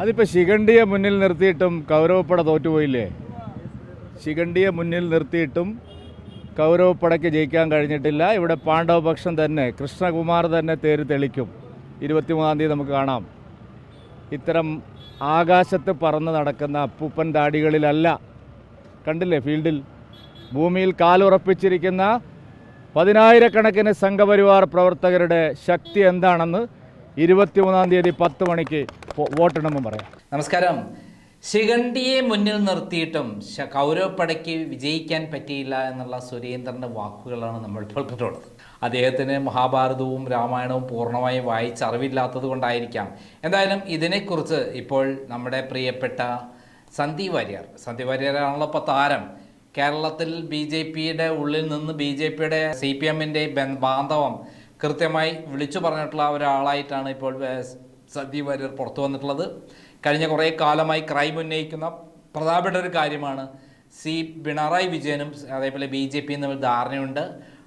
അതിപ്പോൾ ശിഖണ്ഡിയെ മുന്നിൽ നിർത്തിയിട്ടും കൗരവപ്പട തോറ്റുപോയില്ലേ? ശിഖണ്ഡിയെ മുന്നിൽ നിർത്തിയിട്ടും കൗരവപ്പടയ്ക്ക് ജയിക്കാൻ കഴിഞ്ഞിട്ടില്ല. ഇവിടെ പാണ്ഡവപക്ഷം തന്നെ കൃഷ്ണകുമാർ തന്നെ തേര് തെളിക്കും. ഇരുപത്തിമൂന്നാം തീയതി നമുക്ക് കാണാം. ഇത്തരം ആകാശത്ത് പറന്ന് നടക്കുന്ന അപ്പൂപ്പൻ ദാടികളിലല്ല കണ്ടില്ലേ ഫീൽഡിൽ? ഭൂമിയിൽ കാലുറപ്പിച്ചിരിക്കുന്ന പതിനായിരക്കണക്കിന് സംഘപരിവാർ പ്രവർത്തകരുടെ ശക്തി എന്താണെന്ന് ഇരുപത്തിമൂന്നാം തീയതി പത്ത് മണിക്ക് വോ- പറയാം. നമസ്കാരം. ശിഖണ്ഡിയെ മുന്നിൽ നിർത്തിയിട്ടും കൗരവപ്പടയ്ക്ക് വിജയിക്കാൻ പറ്റിയില്ല എന്നുള്ള സുരേന്ദ്രന്റെ വാക്കുകളാണ് നമ്മൾ ഇപ്പോൾ കേട്ടുള്ളത് അദ്ദേഹത്തിന് മഹാഭാരതവും രാമായണവും പൂർണമായും വായിച്ച് അറിവില്ലാത്തത് കൊണ്ടായിരിക്കാം. എന്തായാലും ഇതിനെക്കുറിച്ച് ഇപ്പോൾ നമ്മുടെ പ്രിയപ്പെട്ട സന്ദീപ് വാര്യർ. സന്ദീപ് വാര്യരാണല്ലോ ഇപ്പോൾ താരം. കേരളത്തിൽ ബി ജെ പിയുടെ ഉള്ളിൽ നിന്ന് ബി ജെ പിയുടെ സി പി എമ്മിന്റെ ബാന്ധവം കൃത്യമായി വിളിച്ചു പറഞ്ഞിട്ടുള്ള ഒരാളായിട്ടാണ് ഇപ്പോൾ സദ്യ വാര്യർ പുറത്തു വന്നിട്ടുള്ളത്. കഴിഞ്ഞ കുറേ കാലമായി ക്രൈം ഉന്നയിക്കുന്ന പ്രധാനപ്പെട്ട ഒരു കാര്യമാണ് സി പിണറായി വിജയനും അതേപോലെ ബി ജെ പിയും തമ്മിൽ ധാരണയുണ്ട്.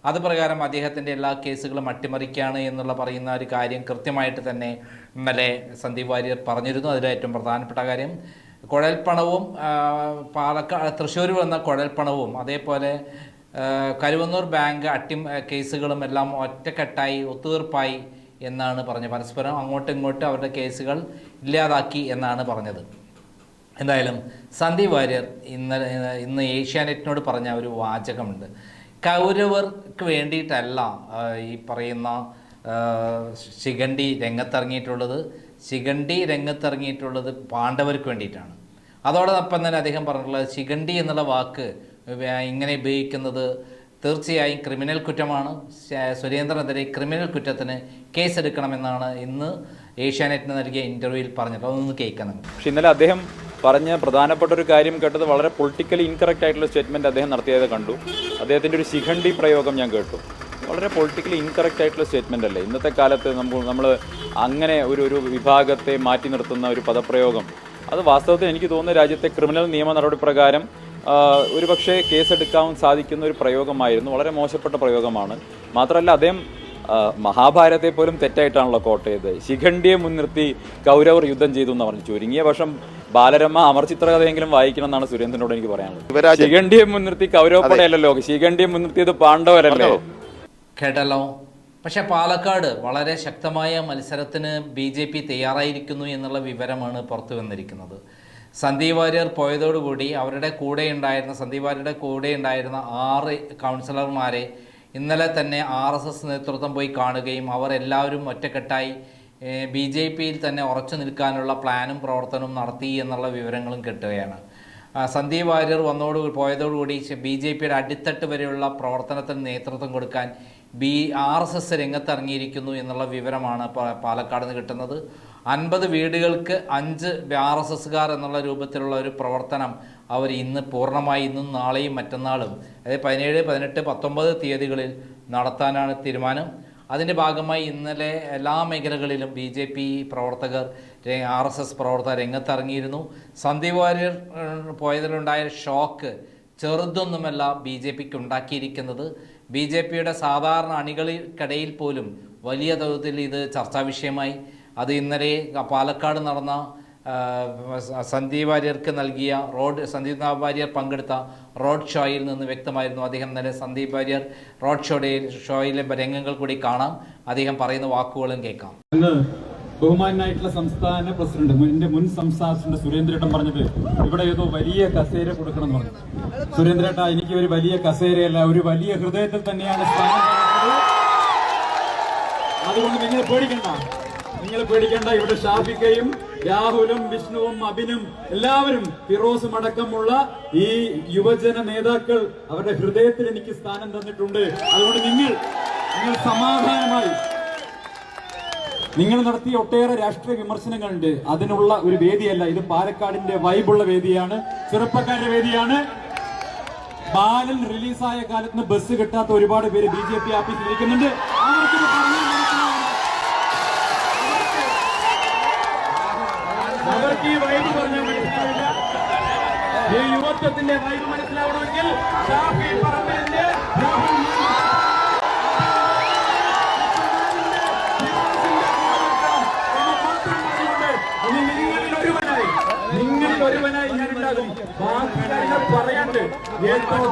അത് പ്രകാരം അദ്ദേഹത്തിന്റെ എല്ലാ കേസുകളും അട്ടിമറിക്കുകയാണ് എന്നുള്ള പറയുന്ന ഒരു കാര്യം കൃത്യമായിട്ട് തന്നെ ഇന്നലെ സന്ദീപ് വാര്യർ പറഞ്ഞിരുന്നു. അതിൽ ഏറ്റവും പ്രധാനപ്പെട്ട കാര്യം കുഴൽപ്പണവും പാലക്കാട് തൃശ്ശൂർ വന്ന കുഴൽപ്പണവും അതേപോലെ കരുവന്നൂർ ബാങ്ക് അട്ടി കേസുകളും എല്ലാം ഒറ്റക്കെട്ടായി ഒത്തുതീർപ്പായി എന്നാണ് പറഞ്ഞത്. പരസ്പരം അങ്ങോട്ടും ഇങ്ങോട്ടും അവരുടെ കേസുകൾ ഇല്ലാതാക്കി എന്നാണ് പറഞ്ഞത്. എന്തായാലും സന്ദീപ് വാര്യർ ഇന്ന് ഇന്ന് ഏഷ്യാനെറ്റിനോട് പറഞ്ഞ ഒരു വാചകമുണ്ട്. കൗരവർക്ക് വേണ്ടിയിട്ടല്ല ഈ പറയുന്ന ശിഖണ്ഡി രംഗത്തിറങ്ങിയിട്ടുള്ളത്. ശിഖണ്ഡി രംഗത്തിറങ്ങിയിട്ടുള്ളത് പാണ്ഡവർക്ക് വേണ്ടിയിട്ടാണ്. അതോടൊപ്പം തന്നെ അദ്ദേഹം പറഞ്ഞിട്ടുള്ളത് ശിഖണ്ഡി എന്നുള്ള വാക്ക് ഇങ്ങനെ ഉപയോഗിക്കുന്നത് തീർച്ചയായും ക്രിമിനൽ കുറ്റമാണ്. സുരേന്ദ്രനെതിരെ ക്രിമിനൽ കുറ്റത്തിന് കേസെടുക്കണമെന്നാണ് ഇന്ന് ഏഷ്യാനെറ്റിന് നൽകിയ ഇന്റർവ്യൂവിൽ പറഞ്ഞത്. അതൊന്ന് കേൾക്കണം. പക്ഷെ ഇന്നലെ അദ്ദേഹം പറഞ്ഞ പ്രധാനപ്പെട്ട ഒരു കാര്യം കേട്ടത് വളരെ പൊളിറ്റിക്കലി ഇൻകറക്റ്റ് ആയിട്ടുള്ള സ്റ്റേറ്റ്മെന്റ് അദ്ദേഹം നടത്തിയത് കണ്ടു. അദ്ദേഹത്തിന്റെ ഒരു ശിഖണ്ഡി പ്രയോഗം ഞാൻ കേട്ടു. വളരെ പൊളിറ്റിക്കലി ഇൻകറക്റ്റ് ആയിട്ടുള്ള സ്റ്റേറ്റ്മെന്റ് അല്ലേ? ഇന്നത്തെ കാലത്ത് നമ്മൾ നമ്മൾ അങ്ങനെ ഒരു ഒരു വിഭാഗത്തെ മാറ്റി നിർത്തുന്ന ഒരു പദപ്രയോഗം. അത് വാസ്തവത്തിൽ എനിക്ക് തോന്നുന്ന രാജ്യത്തെ ക്രിമിനൽ നിയമ നടപടി പ്രകാരം ഒരു പക്ഷേ കേസെടുക്കാൻ സാധിക്കുന്ന ഒരു പ്രയോഗമായിരുന്നു വളരെ മോശപ്പെട്ട പ്രയോഗമാണ്. മാത്രമല്ല അദ്ദേഹം മഹാഭാരതത്തെ പോലും തെറ്റായിട്ടാണല്ലോ കോട്ട് ശിഖണ്ഡിയെ മുൻനിർത്തി കൗരവർ യുദ്ധം ചെയ്തു എന്ന് പറഞ്ഞു. ചുരുങ്ങിയ പക്ഷം ബാലരമ അമർചിത്ര കഥയെങ്കിലും വായിക്കണം എന്നാണ് സുരേന്ദ്രനോട് എനിക്ക് പറയാനുള്ളത്. ശിഖണ്ഡിയെ മുൻനിർത്തി കൗരവപ്പടയല്ലോ ശിഖണ്ഡിയെ മുൻനിർത്തിയത് പാണ്ഡവരല്ലോ? കേട്ടല്ലോ. പക്ഷെ പാലക്കാട് വളരെ ശക്തമായ മത്സരത്തിന് ബി ജെ പി തയ്യാറായിരിക്കുന്നു എന്നുള്ള വിവരമാണ് പുറത്തു വന്നിരിക്കുന്നത്. സന്ദീപ് വാര്യർ പോയതോടുകൂടി അവരുടെ കൂടെ ഉണ്ടായിരുന്ന സന്ദീപ് വാര്യരുടെ കൂടെ ഉണ്ടായിരുന്ന ആറ് കൗൺസിലർമാരെ ഇന്നലെ തന്നെ ആർ എസ് എസ് നേതൃത്വം പോയി കാണുകയും അവർ എല്ലാവരും ഒറ്റക്കെട്ടായി ബി ജെ പിയിൽ തന്നെ ഉറച്ചു നിൽക്കാനുള്ള പ്ലാനും പ്രവർത്തനവും നടത്തി എന്നുള്ള വിവരങ്ങളും കിട്ടുകയാണ്. സന്ദീപ് വാര്യർ വന്നോട് പോയതോടുകൂടി ബി ജെ പിയുടെ അടിത്തട്ട് വരെയുള്ള പ്രവർത്തനത്തിന് നേതൃത്വം കൊടുക്കാൻ ബി ആർ എസ് എസ് രംഗത്തിറങ്ങിയിരിക്കുന്നു എന്നുള്ള വിവരമാണ് പാലക്കാട് നിന്ന് കിട്ടുന്നത്. അൻപത് വീടുകൾക്ക് അഞ്ച് ആർ എസ് എസ്സുകാർ എന്നുള്ള രൂപത്തിലുള്ള ഒരു പ്രവർത്തനം അവർ ഇന്ന് പൂർണമായി ഇന്നും നാളെയും മറ്റന്നാളും അതായത് പതിനേഴ് പതിനെട്ട് പത്തൊമ്പത് തീയതികളിൽ നടത്താനാണ് തീരുമാനം. അതിന്റെ ഭാഗമായി ഇന്നലെ എല്ലാ മേഖലകളിലും ബി ജെ പി പ്രവർത്തകർ ആർ എസ് എസ് പ്രവർത്തകർ രംഗത്തിറങ്ങിയിരുന്നു. സന്ദീപ് വാര്യർ പോയതിലുണ്ടായ ഷോക്ക് ചെറുതൊന്നുമല്ല ബി ജെ പിക്ക് ഉണ്ടാക്കിയിരിക്കുന്നത്. ബി ജെ പിയുടെ സാധാരണ അണികൾക്കിടയിൽ പോലും വലിയ തോതിൽ ഇത് ചർച്ചാ വിഷയമായി. അത് ഇന്നലെ പാലക്കാട് നടന്ന സന്ദീപ് വാര്യർക്ക് നൽകിയ റോഡ് സന്ദീപ് വാര്യർ പങ്കെടുത്ത റോഡ് ഷോയിൽ നിന്ന് വ്യക്തമായിരുന്നു. അദ്ദേഹം ഇന്നലെ സന്ദീപ് വാര്യർ റോഡ് ഷോയുടെ ഷോയിലെ രംഗങ്ങൾ കൂടി കാണാം. അദ്ദേഹം പറയുന്ന വാക്കുകളും കേൾക്കാം. ബഹുമാനായിട്ടുള്ള സംസ്ഥാന പ്രസിഡന്റ് എന്റെ മുൻ സംസ്ഥാന പ്രസിഡന്റ് സുരേന്ദ്രേട്ടൻ പറഞ്ഞത് ഇവിടെ ഏതോ വലിയ കസേര കൊടുക്കണം എന്ന് പറഞ്ഞു. സുരേന്ദ്രേട്ട എനിക്ക് ഒരു വലിയ കസേരയല്ല ഒരു വലിയ ഹൃദയത്തിൽ തന്നെയാണ് സ്ഥാനം. അതുകൊണ്ട് നിങ്ങൾ പേടിക്കണ്ട. നിങ്ങൾ പേടിക്കണ്ട. ഇവിടെ ഷാഫിക്കയും രാഹുലും വിഷ്ണുവും അബിനും എല്ലാവരും ഫിറോസും അടക്കമുള്ള ഈ യുവജന നേതാക്കൾ അവരുടെ ഹൃദയത്തിൽ എനിക്ക് സ്ഥാനം തന്നിട്ടുണ്ട്. അതുകൊണ്ട് നിങ്ങൾ നിങ്ങൾ സമാധാനമായി നിങ്ങൾ നടത്തിയ ഒട്ടേറെ രാഷ്ട്രീയ വിമർശനങ്ങളുണ്ട്. അതിനുള്ള ഒരു വേദിയല്ല. ഇത് പാലക്കാടിന്റെ വൈബുള്ള വേദിയാണ്. ചെറുപ്പക്കാരുടെ വേദിയാണ്. ബാലൻ റിലീസായ കാലത്ത് ബസ് കിട്ടാത്ത ഒരുപാട് പേര് ബി ജെ പി ഓഫീസിൽ ഇരിക്കുന്നുണ്ട്. അവർക്ക് വൈബ് ഈ യുവത്വത്തിന്റെ വൈബ് മനസ്സിലാവണമെങ്കിൽ ബാക്കി പറയാണ്ട്. ഏറ്റവും